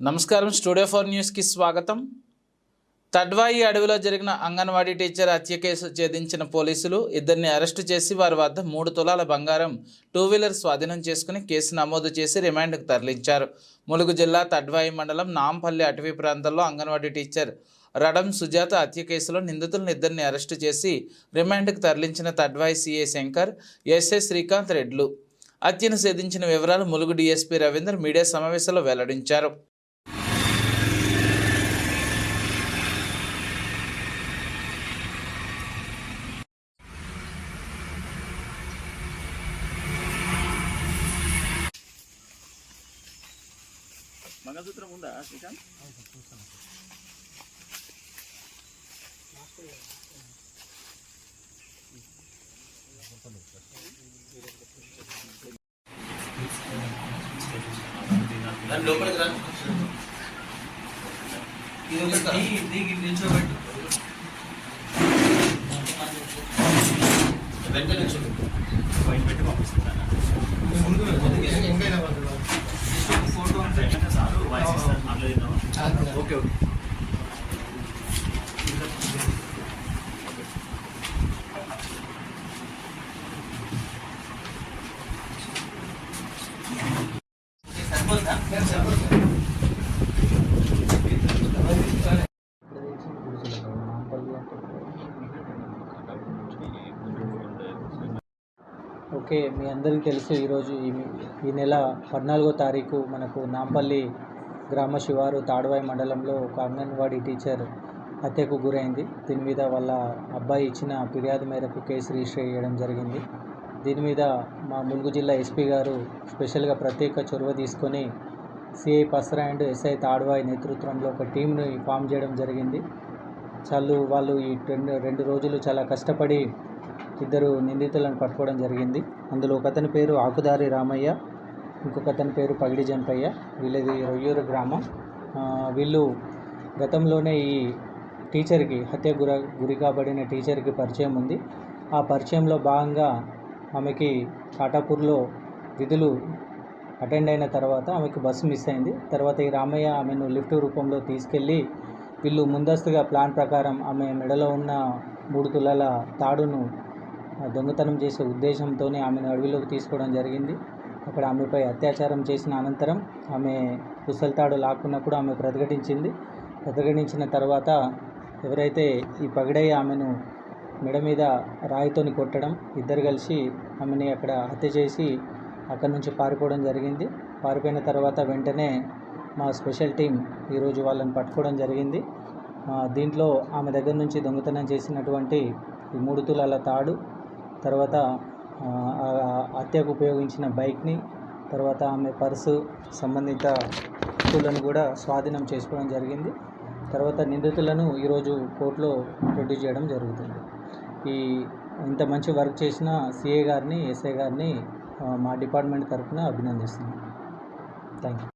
నమస్కారం. Studio four న్యూస్కి స్వాగతం. తడ్వాయి అడవిలో జరిగిన అంగన్వాడీ టీచర్ హత్య కేసు ఛేదించిన పోలీసులు ఇద్దరిని అరెస్టు చేసి వారి వద్ద మూడు తులాల బంగారం టూ వీలర్ స్వాధీనం చేసుకుని కేసు నమోదు చేసి రిమాండ్కు తరలించారు. ములుగు జిల్లా తడ్వాయి మండలం నాంపల్లి అటవీ ప్రాంతంలో అంగన్వాడీ టీచర్ రడం సుజాత హత్య కేసులో నిందితులను ఇద్దరిని అరెస్టు చేసి రిమాండ్కు తరలించిన తడ్వాయి సిఏ శంకర్ ఎస్ఏ శ్రీకాంత్ రెడ్లు. హత్యను ఛేదించిన వివరాలు ములుగు డీఎస్పీ రవీందర్ మీడియా సమావేశంలో వెల్లడించారు. మంగళసూత్రం ఉందా శ్రీకాంత్? లోపలికి రా నిల్చోబెట్టు. వెంట నిల్చోబెట్టు బయట పెట్టి పంపిస్తున్నాను మాట్లాడినావా ఓకే ఓకే సరిపోతుందా ఓకే మీ అందరికీ తెలుసు ఈరోజు ఈ ఈ నెల పద్నాలుగో తారీఖు మనకు నాంపల్లి గ్రామ శివారు తాడవాయి మండలంలో ఒక అంగన్వాడీ టీచర్ హత్యకు గురైంది. దీని మీద వాళ్ళ అబ్బాయి ఇచ్చిన ఫిర్యాదు మేరకు కేసు రిజిస్టర్ చేయడం జరిగింది. దీని మీద మా ములుగు జిల్లా ఎస్పీ గారు స్పెషల్గా ప్రత్యేక చొరవ తీసుకొని CI Pasara and SI Taduvai నేతృత్వంలో ఒక టీంని ఫామ్ చేయడం జరిగింది. చాలు వాళ్ళు ఈ రెండు రెండు రోజులు చాలా కష్టపడి ఇద్దరు నిందితులను పట్టుకోవడం జరిగింది. అందులో ఒకతని పేరు ఆకుదారి రామయ్య ఇంకొక అతని పేరు పగిడి జంపయ్య. వీళ్ళది రొయ్యూరు గ్రామం. వీళ్ళు గతంలోనే ఈ టీచర్కి హత్య గుర గురి కాబడిన టీచర్కి పరిచయం ఉంది. ఆ పరిచయంలో భాగంగా ఆమెకి కాటాపూర్లో విధులు అటెండ్ అయిన తర్వాత ఆమెకు బస్సు మిస్ అయింది. తర్వాత ఈ రామయ్య ఆమెను లిఫ్ట్ రూపంలో తీసుకెళ్ళి వీళ్ళు ముందస్తుగా ప్లాన్ ప్రకారం ఆమె మెడలో ఉన్న మూడు తులాల తాడును దొంగతనం చేసే ఉద్దేశంతోనే ఆమెను అడవిలోకి తీసుకోవడం జరిగింది. అక్కడ ఆమెపై అత్యాచారం చేసిన అనంతరం ఆమె కుసల్తాడు లాక్కున్నప్పుడు ఆమె ప్రతిఘటించింది. ప్రతిఘటించిన తర్వాత ఎవరైతే ఈ పగడయ్య ఆమెను మెడ మీద రాయితోని కొట్టడం ఇద్దరు కలిసి ఆమెని అక్కడ హత్య చేసి అక్కడి నుంచి పారిపోవడం జరిగింది. పారిపోయిన తర్వాత వెంటనే మా స్పెషల్ టీం ఈరోజు వాళ్ళని పట్టుకోవడం జరిగింది. దీంట్లో ఆమె దగ్గర నుంచి దొంగతనం చేసినటువంటి ఈ మూడు తులాల తాడు తర్వాత హత్యకు ఉపయోగించిన బైక్ని తర్వాత ఆమె పర్సు సంబంధిత వస్తువులను కూడా స్వాధీనం చేసుకోవడం జరిగింది. తర్వాత నిందితులను ఈరోజు కోర్టులో ప్రొడ్యూస్ చేయడం జరుగుతుంది. ఈ ఇంత మంచి వర్క్ చేసిన సిఏ గారిని ఎస్ఐ గారిని మా డిపార్ట్మెంట్ తరఫున అభినందిస్తున్నాను థ్యాంక్ యూ